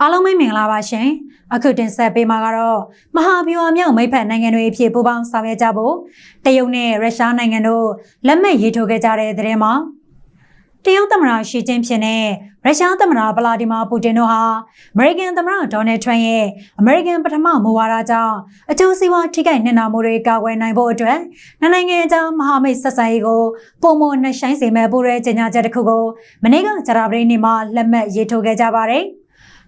အားလုံးပဲမင်္ဂလာပါရှင်အခုတင်ဆက်ပေးမှာကတော့မဟာဗျူဟာမြောက်မိတ်ဖက်နိုင်ငံတွေအဖြစ်ပူးပေါင်းဆောင်ရွက်ကြဖို့တရုတ်နဲ့ရုရှားနိုင်ငံတို့လက်မှတ်ရေးထိုးခဲ့ကြတဲ့တဲ့မှာတရုတ်သမ္မတရှီကျင်းဖျင်နဲ့ရုရှားသမ္မတဗလာဒီမာပူတင်တို့ဟာအမေရိကန်သမ္မတဒေါ်နယ်ထရန့်ရဲ့အမေရိကန်ပထမမူဝါဒကြောင့်အကျိုးစီးပွားထိခိုက်နှံ့နာမှုတွေကာကွယ်နိုင်ဖို့အတွက်နှစ်နိုင်ငံအကြားမဟာမိတ်ဆက်ဆံရေးကိုပုံမနှဆိုင်စေမဲ့ပူရဲကြေညာချက်တစ်ခုကိုမနေ့ကကြာသပတေးနေ့မှာလက်မှတ်ရေးထိုးခဲ့ကြပါတယ်။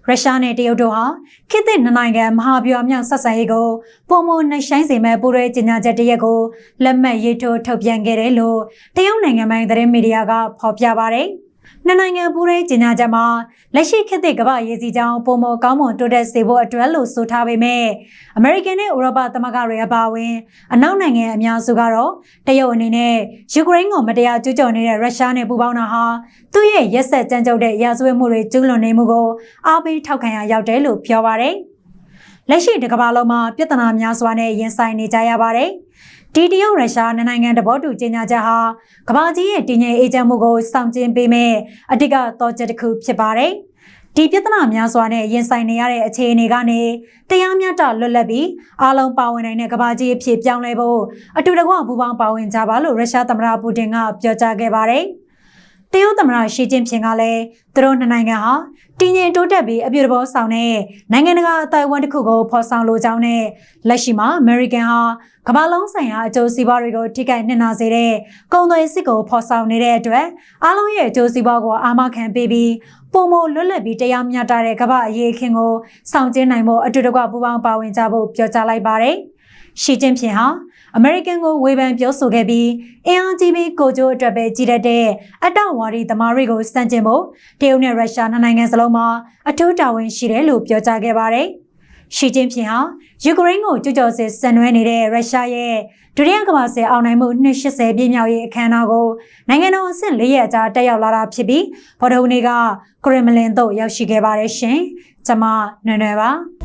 ရုရှားနဲ့တရုတ်တို့ဟာခေတ်သစ်နှစ်နိုင်ငံမဟာဗျူဟာမြောက်ဆက်ဆံရေးကိုပုံမနှဆိုင်စေမဲ့ပူရဲကြေညာချက်တရက်ကိုလက်မှတ်ရေးထိုးထုတ်ပြန်ခဲ့တယ်လို့တရုတ်နိုင်ငံပိုင်သတင်းမီဒီယာကဖော်ပြပါတယ်။ နှစ်နိုင်ငံပူးရဲကြေညာချက်မှာလက်ရှိခေတ်သစ်ကမ္ဘာရေးစီကြောင်းပုံမကောင်းမွန်တိုးတက်စေဖို့အတွက်လို့ဆိုထားပေမဲ့အမေရိကန်နဲ့ဥရောပသမဂ္ဂတွေအပါအဝင်အနောက်နိုင်ငံအများစုကတော့တရုတ်အနေနဲ့ယူကရိန်းကိုမတရားကျူးကျော်နေတဲ့ရုရှားနဲ့ပူးပေါင်းတာဟာသူ့ရဲ့ရက်ဆက်ကြမ်းကြုတ်တဲ့ရာဇဝတ်မှုတွေကျူးလွန်နေမှုကိုအားပေးထောက်ခံရရောက်တယ်လို့ပြောပါတယ်။လက်ရှိတစ်ကမ္ဘာလုံးမှာပြဿနာများစွာနဲ့ရင်ဆိုင်နေကြရပါတယ်။ ဒီတရုတ်ရုရှားနှစ်နိုင်ငံတဘောတူကြေညာချက်ဟာကမ္ဘာကြီးရဲ့တည်ငြိမ်အေးချမ်းမှုကိုစောင့်ကြည့်ပေးမဲ့အတိတ်ကသောချက်တစ်ခုဖြစ်ပါတယ်။ဒီပြဿနာများစွာနဲ့ရင်ဆိုင်နေရတဲ့အခြေအနေကနေတရားမျှတလွတ်လပ်ပြီးအားလုံးပါဝင်နိုင်တဲ့ကမ္ဘာကြီးအဖြစ်ပြောင်းလဲဖို့အတူတကွပူးပေါင်းပါဝင်ကြပါလို့ရုရှားသမ္မတပူတင်ကပြောကြားခဲ့ပါတယ်။ တရုတ်သမ္မတရှီကျင်းဖျင်ကလည်းသူတို့နှစ်နိုင်ငံဟာတည်ငြိမ်တိုးတက်ပြီးအပြုသဘောဆောင်တဲ့နိုင်ငံတကာအတိုင်းအဝန်တစ်ခုကိုဖော်ဆောင်လိုကြောင်းနဲ့လက်ရှိမှာအမေရိကန်ဟာကမ္ဘာလုံးဆိုင်ရာအကျိုးစီးပွားတွေကိုထိခိုက်နှိမ့်နာစေတဲ့ကုန်သွယ်စစ်ကိုဖော်ဆောင်နေတဲ့အတွက်အားလုံးရဲ့အကျိုးစီးပွားကိုအာမခံပေးပြီးပုံမလွတ်လပ်ပြီးတရားမျှတတဲ့ကမ္ဘာအရေးအခင်းကိုဆောင်ကျဉ်နိုင်ဖို့အတူတကွပူးပေါင်းပါဝင်ကြဖို့ပြောကြားလိုက်ပါတယ်။ ရှီကျင်းဖျင်ဟာအမေရိကန်ကိုဝေဖန်ပြောဆိုခဲ့ပြီးအင်အားကြီးပြီးကိုကျိုးအတွက်ပဲကြီးတတ်တဲ့အတဝါဒီသမားတွေကိုစန့်ကျင်ဖို့တရုတ်နဲ့ရုရှားနှစ်နိုင်ငံစလုံးမှာအထူးတာဝန်ရှိတယ်လို့ပြောကြားခဲ့ပါတယ်။ရှီကျင်းဖျင်ဟာယူကရိန်းကိုကျူးကျော်စစ်ဆန်နွှဲနေတဲ့ရုရှားရဲ့ဒုတိယကမ္ဘာစစ်အောင်နိုင်မှု280ပြည့်မြောက်ရေးအခမ်းအနားကိုနိုင်ငံတော်အဆင့်၄ရက်ကြာတက်ရောက်လာတာဖြစ်ပြီးဗော်ဒဟူနေကကရမလင်သို့ရောက်ရှိခဲ့ပါတယ်ရှင်။ကျွန်မနွယ်နွယ်ပါ။